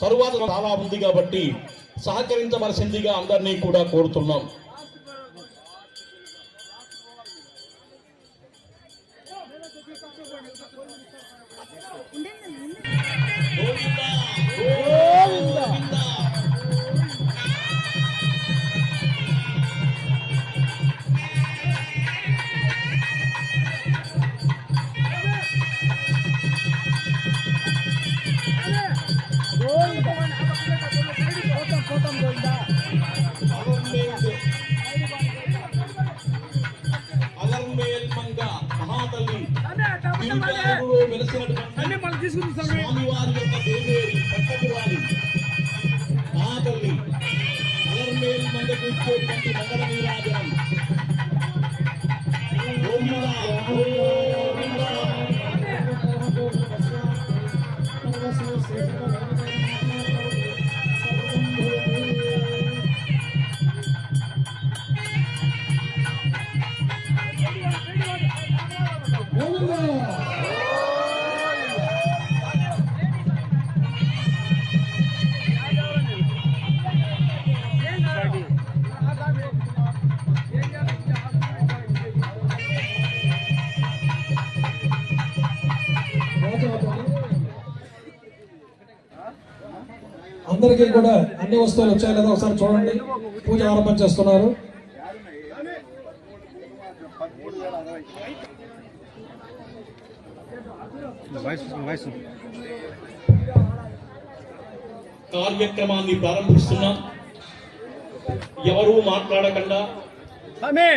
తరువాత చాలా ఉంది కాబట్టి సహకరించవలసిందిగా అందరినీ కూడా కోరుతున్నాం. వెలసినటువంటి స్వామివారి యొక్క దేవేరి పట్టపురాణి మహాతల్లి అలర్మేల్ మంగ కూర్చోటువంటి అందరికీ కూడా అన్ని వస్తువులు వచ్చాయి లేదా ఒకసారి చూడండి. పూజ ఆరంభం చేస్తున్నారు. కార్యక్రమాన్ని ప్రారంభిస్తున్నాం. ఎవరూ మాట్లాడకుండా స్వామి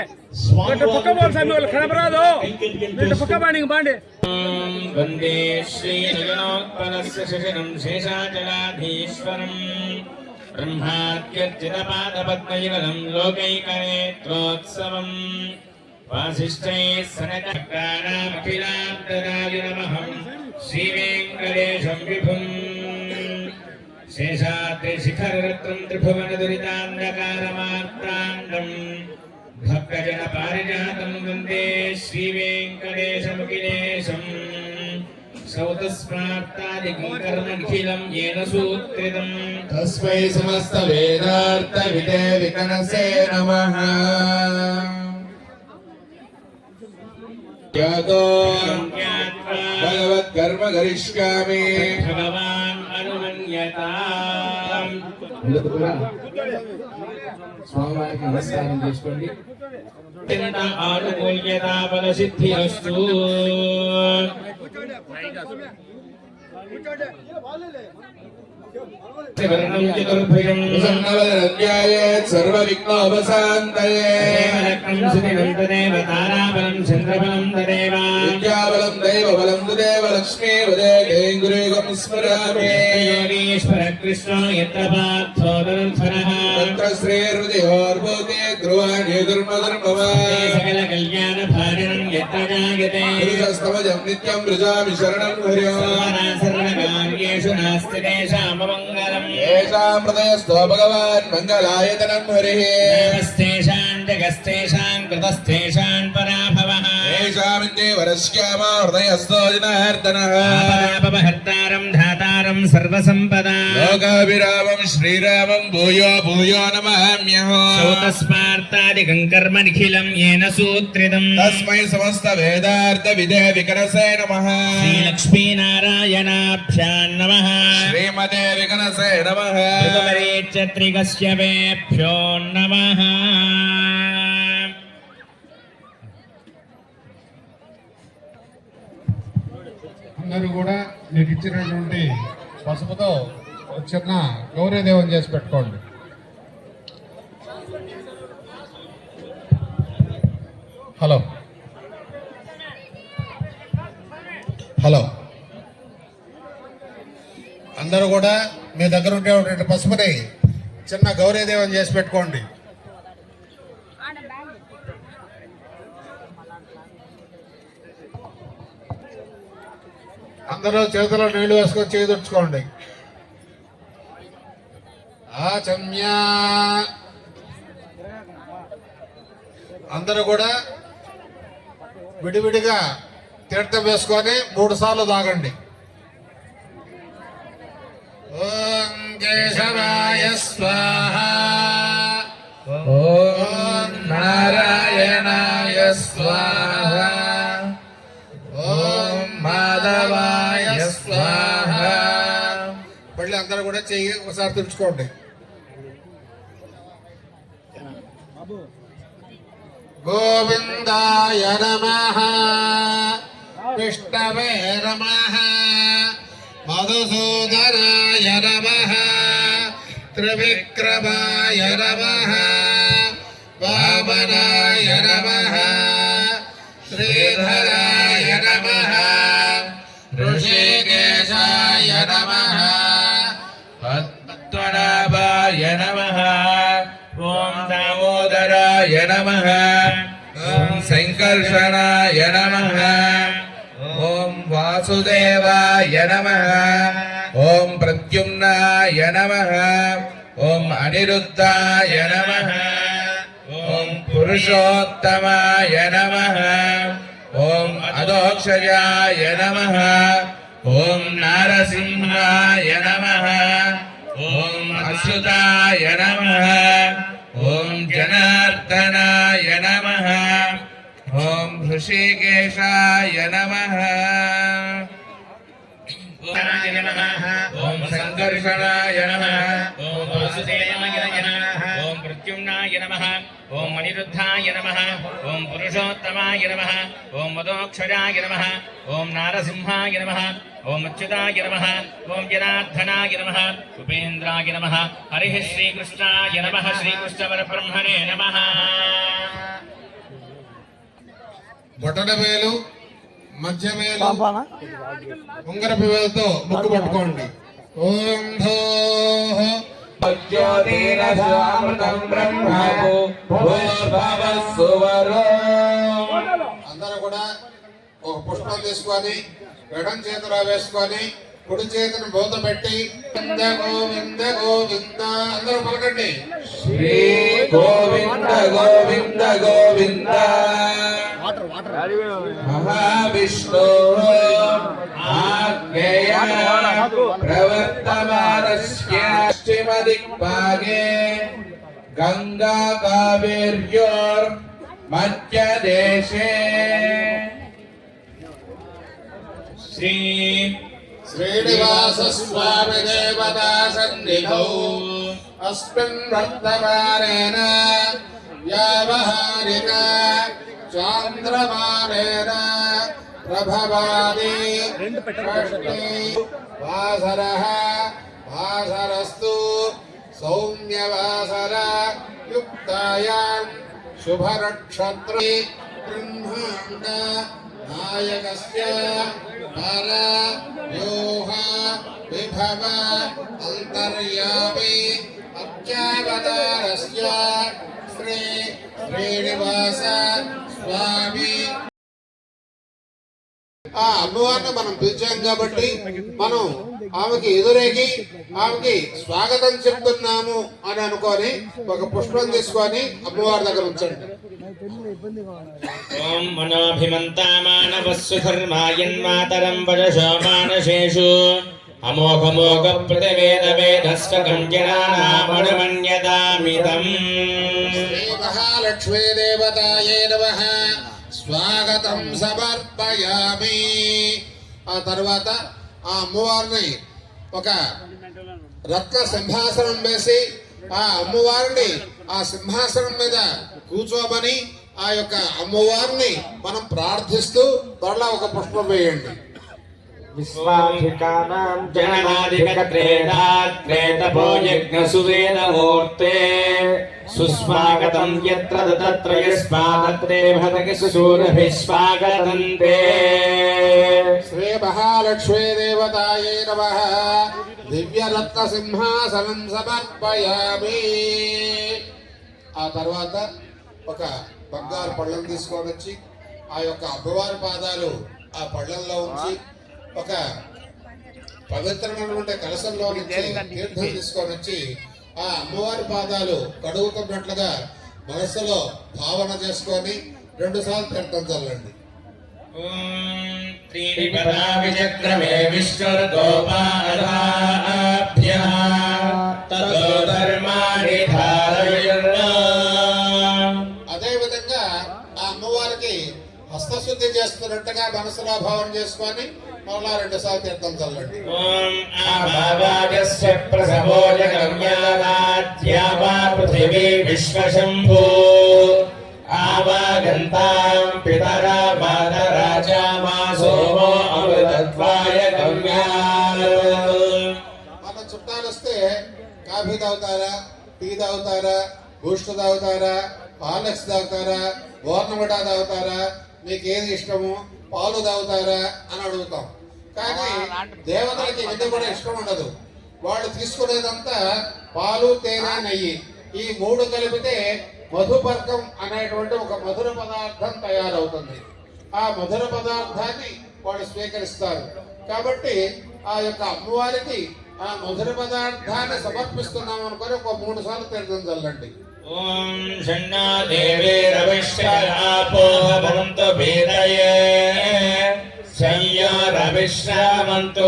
ఇటు పక్క పోవాలి స్వామి వాళ్ళు కనపరాదు ఇటు పక్క బాండి ఇంక బాండి వందే శ్రీ నగనోత్పలస్య శేషాచలాధీశ్వరం శేషాద్రి శిఖరరత్నం త్రిభువన దురితాంధకారమార్తాండం భక్తజన పారిజాతం వందే శ్రీవేంకటేశముఖిలేశం సౌతస్మాత్తాదికర్మఖిలం ఏన సూత్రితం తస్మై సమస్త వేదార్థ విదే వికనసే నమః జ్ఞాతో భగవాన్ ఫలసిద్ధిరస్తు త్రివర్ణం చతుర్భుజం ప్రసన్నవదరధ్యాయేత్ సర్వవిఘ్నోపశాంతయే దేవరత్నం సుదినం తదేవ తారాబలం చంద్రబలం తదేవ. విద్యాబలం దైవబలం తదేవ లక్ష్మీపదే కేంగురేగం స్మరామి. యోగీశ్వర కృష్ణ యత్ర పార్థో ధనుర్ధరః తత్ర శ్రీహృదయోర్భూతే ధ్రువాణి ధర్మధర్మవాన్ సకల కళ్యాణ భాజనం యత్ర జాయతే పురుషస్తమజం నిత్యం వృజామి శరణం హర్యో సర్వదా సర్వకార్యేషు నాస్తి తేషామమంగళం ఏషాం హృదయస్థో భగవాన్ వరశ్యామ ధాతారం సర్వసంపదా లోకాభిరామం శ్రీరామం భూయో భూయో సౌతస్మార్తాదికం కర్మ నిఖిలం ఏన సూత్రితం తస్మై సమస్త వేదార్థ విదే వికరసే నమః శ్రీలక్ష్మీనారాయణాభ్యాం నమః శ్రీమతే వికరసే నమః త్రికమరేచ్చత్రికశ్యపేభ్యో నమః అందరూ కూడా మీకు ఇచ్చినటువంటి పసుపుతో చిన్న గౌరీదేవం చేసి పెట్టుకోండి. హలో. హలో. అందరూ కూడా మీ దగ్గర ఉండేటువంటి పసుపుని చిన్న గౌరీదేవం చేసి పెట్టుకోండి. అందరూ చేతిలో నీళ్ళు వేసుకొని చేదుర్చుకోండి ఆచమ్య. అందరూ కూడా విడివిడిగా తీర్థం వేసుకొని మూడు సార్లు తాగండి. ఓం కేశవాయ స్వాహ. ఓం నారాయణాయ స్వాహ. మళ్ళీ అందరూ కూడా చెయ్యి ఒకసారి తుడుచుకోండి గోవిందాయ నమ విష్ణవే నమ మధుసూదనాయ నమ త్రివిక్రమాయ నమ వామనాయ నమ దామోదరాయ నమః ఓం సంకర్షణాయ నమః ఓం వాసుదేవాయ నమః ఓం ప్రద్యుమ్నాయ నమః ఓం అనిరుద్ధాయ నమః ఓం పురుషోత్తమాయ నమః ఓం అదోక్షజాయ నమః ఓం నారసింహాయ నమః ఓం అచ్యుతాయ నమః ఓం ఓం హృషికేశాయ నమః ఓం సంకర్షణాయ నమః ఓం వాసుదేవాయ నమః ఓం ప్రద్యుమ్నాయ నమః ఓం అనిరుద్ధాయ నమః ఓం పురుషోత్తమాయ నమః ఓం మదోక్షరాయ నమః ఓం నారసింహాయ నమః ఓం అచ్యుతాయ నమః ఓం జనార్దనాయ నమః ఉపేంద్రాయ నమః హరి శ్రీకృష్ణాయ నమః శ్రీకృష్ణ పరబ్రహ్మణే నమః బొటన వేలు మధ్య వేలు ఉంగరపు వేలుతో ముక్కు పట్టుకోండి. ఓం ధో బ్రహ్మకు అందరూ కూడా ఒక పుష్పం తీసుకొని ఎడం చేతిలో వేసుకొని కుడి చేతిని మూత పెట్టి గోవింద గోవింద గోవింద అందరూ పలకండి. శ్రీ గోవింద గోవింద గోవింద. महाविष्णो आज्ञया प्रवर्तमानस्याश्चिमदिक्पागे गङ्गाकावेर्योर्मध्यदेशे श्री श्रीनिवासस्वामिदेवता सन्निधौ अस्मिन् वर्तमानेन व्यावहारिका चान्द्रमानेन प्रभवादि वासरः वासरस्तु सौम्यवासर युक्तायाम् शुभनक्षत्रे ब्रह्माण्ड नायकस्य पर योः विभव अन्तर्यापि अत्यावतारस्य श्रीनिवास స్వామి. ఆ అమ్మవారిని మనం పిలిచాం కాబట్టి మనం ఆమెకి ఎదురేగి ఆమెకి స్వాగతం చెప్తున్నాము అని అనుకొని ఒక పుష్పం తీసుకొని అమ్మవారి దగ్గర ఉంచండి. ఓం మనోభిమంతామానవస్సు ధర్మాయన్మాతరం వజసో మానసేషు అమోఘమోఘ ప్రతివేద వేదస్వకం జనానామనుమన్యదామిదం శ్రీ దేవతాయే నమ. స్వాగతం సమర్పయామి. ఆ తర్వాత ఆ అమ్మవారిని ఒక రత్న సింహాసనం వేసి ఆ అమ్మవారిని ఆ సింహాసనం మీద కూర్చోమని ఆ యొక్క అమ్మవారిని మనం ప్రార్థిస్తూ త్వరలో ఒక పుష్పం వేయండి. జననాదికత్రేతాత్రేతపో యజ్ఞసువేదమూర్తే సుస్వాగతం యత్ర తత్ర యస్మాత్రే భతకి సుశూరభిः స్వాగతం తే శ్రీ మహాలక్ష్మీ దేవతాయే నమ దివ్యరత్న సింహాసనం సమర్పయామి ఆ తర్వాత ఒక బంగారు పళ్ళం తీసుకొని వచ్చి ఆ యొక్క అమ్మవారి పాదాలు ఆ పళ్ళంలో ఉంచి ఒక పవిత్రమైనటువంటి కలసంలో నుంచి తీర్థం తీసుకొని వచ్చి ఆ అమ్మవారి పాదాలు కడుగుతున్నట్లుగా మనసులో భావన చేసుకొని రెండుసార్లు తీర్థం చల్లండి. అదే విధంగా ఆ అమ్మవారికి విశ్వరగోపాదాభ్యः చేస్తున్నట్టుగా మనసులో భావన చేసుకొని మరలా రెండు సార్లు తీర్థం చల్లండి. పృథివీ విశ్వశంభూ. ఆవాగంతాం పితర మాతరాజా మా సోమో అమృతత్వాయ మన చుట్టాలు వస్తే కాఫీ తాగుతారా టీ తాగుతారా బూస్ట్ తాగుతారా హార్లిక్స్ తాగుతారా బోర్నమిటా తాగుతారా మీకు ఏది ఇష్టము పాలు తాగుతారా అని అడుగుతాం. కానీ దేవతలకి ఇది కూడా ఇష్టం ఉండదు. వాళ్ళు తీసుకునేదంతా పాలు తేనె నెయ్యి. ఈ మూడు కలిపితే మధుపర్కం అనేటువంటి ఒక మధుర పదార్థం తయారవుతుంది. ఆ మధుర పదార్థాన్ని వాళ్ళు స్వీకరిస్తారు. కాబట్టి ఆ యొక్క అమ్మవారికి ఆ మధుర పదార్థాన్ని సమర్పిస్తున్నాం అనుకొని ఒక మూడు సార్లు తీర్థం చల్లండి. ఓం షణ్ణా దేవే రవిశ్రాపో భవంతు భేదయే సంయోరవిశ్రామంతు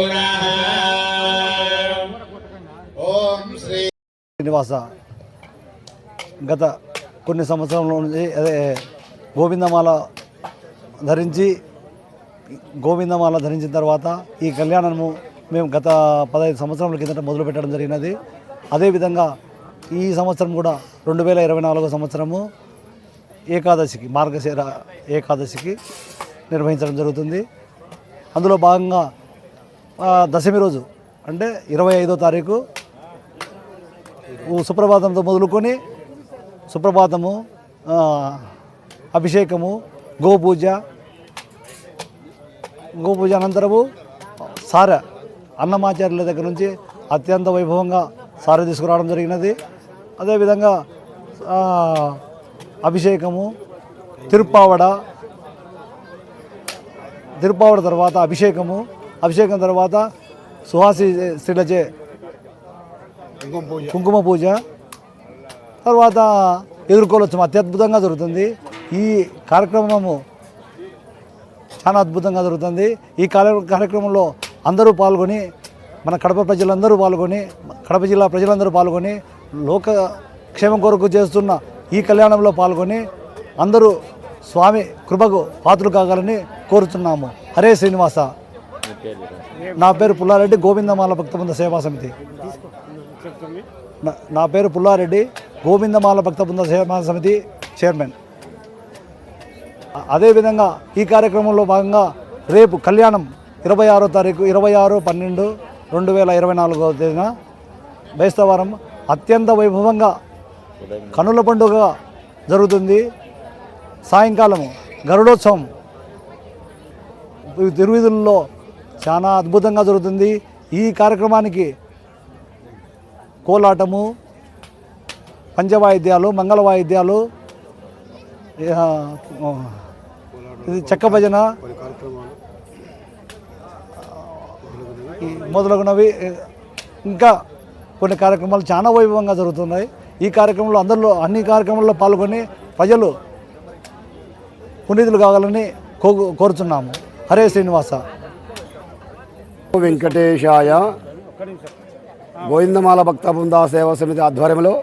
ఓం శ్రీ శ్రీనివాస గత కొన్ని సంవత్సరాల నుంచి అదే గోవిందమాల ధరించి గోవిందమాల ధరించిన తర్వాత ఈ కళ్యాణము మేము గత పదహైదు సంవత్సరాల కిందట మొదలు పెట్టడం జరిగినది. అదేవిధంగా ఈ సంవత్సరం కూడా రెండు వేల ఇరవై నాలుగో సంవత్సరము ఏకాదశికి మార్గశిర ఏకాదశికి నిర్వహించడం జరుగుతుంది. అందులో భాగంగా దశమి రోజు అంటే ఇరవై ఐదో తారీఖు సుప్రభాతంతో మొదలుకొని సుప్రభాతము అభిషేకము గోపూజ గోపూజ అనంతరము సార అన్నమాచార్యుల దగ్గర నుంచి అత్యంత వైభవంగా సార తీసుకురావడం జరిగినది. అదేవిధంగా అభిషేకము తిరుప్పావడ తిరుప్పావడ తర్వాత అభిషేకము అభిషేకం తర్వాత సుహాసి స్త్రీలచే కుంకుమ పూజ తర్వాత ఎదుర్కోవచ్చు అత్యద్భుతంగా జరుగుతుంది. ఈ కార్యక్రమము చాలా అద్భుతంగా జరుగుతుంది. ఈ కార్య- కార్యక్రమంలో అందరూ పాల్గొని మన కడప ప్రజలందరూ పాల్గొని కడప జిల్లా ప్రజలందరూ పాల్గొని లోక క్షేమం కొరకు చేస్తున్న ఈ కళ్యాణంలో పాల్గొని అందరూ స్వామి కృపకు పాత్రలు కాగాలని కోరుతున్నాము హరే శ్రీనివాస. నా పేరు పుల్లారెడ్డి గోవిందమాల భక్తబృంద సేవా సమితి. నా- పేరు పుల్లారెడ్డి గోవిందమాల భక్తబృంద సేవా సమితి చైర్మన్. అదేవిధంగా ఈ కార్యక్రమంలో భాగంగా రేపు కళ్యాణం ఇరవై ఆరో తారీఖు ఇరవై ఆరు పన్నెండు రెండు వేల ఇరవై నాలుగో తేదీన బైస్తవారం అత్యంత వైభవంగా కనుల పండుగ జరుగుతుంది. సాయంకాలము గరుడోత్సవం తిరువిధుల్లో తిరువీధుల్లో చాలా అద్భుతంగా జరుగుతుంది. ఈ కార్యక్రమానికి కోలాటము పంచవాయిద్యాలు మంగళ వాయిద్యాలు ఇది చెక్క భజన ఈ మొదలగునవి ఇంకా కొన్ని కార్యక్రమాలు చాలా వైభవంగా జరుగుతున్నాయి. ఈ కార్యక్రమంలో అందరిలో అన్ని కార్యక్రమాల్లో పాల్గొని ప్రజలు పునీతులు కావాలని కో హరే శ్రీనివాస. వెంకటేశాయ. గోవిందమాల భక్త బృందా సేవా సమితి ఆధ్వర్యంలో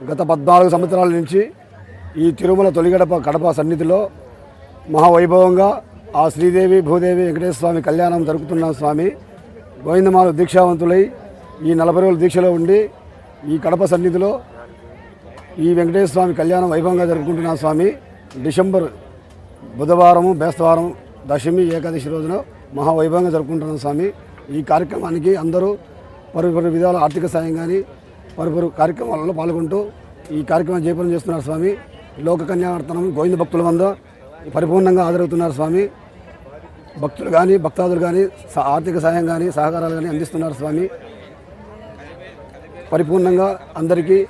గత పద్నాలుగు సంవత్సరాల నుంచి ఈ తిరుమల తొలిగడప కడప సన్నిధిలో మహావైభవంగా ఆ శ్రీదేవి భూదేవి వెంకటేశ్వర స్వామి కళ్యాణం జరుపుతున్నాం స్వామి గోవిందమాల దీక్షావంతులై ఈ నలభై రోజుల దీక్షలో ఉండి ఈ కడప సన్నిధిలో ఈ వెంకటేశ్వర స్వామి కళ్యాణం వైభవంగా జరుపుకుంటున్న స్వామి డిసెంబర్ బుధవారం బేస్తవారం దశమి ఏకాదశి రోజున మహావైభవంగా జరుపుకుంటున్నాం స్వామి. ఈ కార్యక్రమానికి అందరూ పరు పరు విధాల ఆర్థిక సాయం కానీ పరు పరు కార్యక్రమాలలో పాల్గొంటూ ఈ కార్యక్రమం జయప్రదం చేస్తున్నారు స్వామి. లోక కన్యావర్తనం గోవింద భక్తుల వద్ద పరిపూర్ణంగా హాజరవుతున్నారు స్వామి. భక్తులు కానీ భక్తాదులు కానీ ఆర్థిక సాయం కానీ సహకారాలు కానీ అందిస్తున్నారు స్వామి. పరిపూర్ణంగా అందరికీ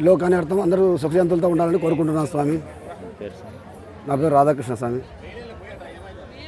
లోకాన్ని అర్థం. అందరూ సుఖశాంతులతో ఉండాలని కోరుకుంటున్నాను స్వామి. నా పేరు రాధాకృష్ణ స్వామి.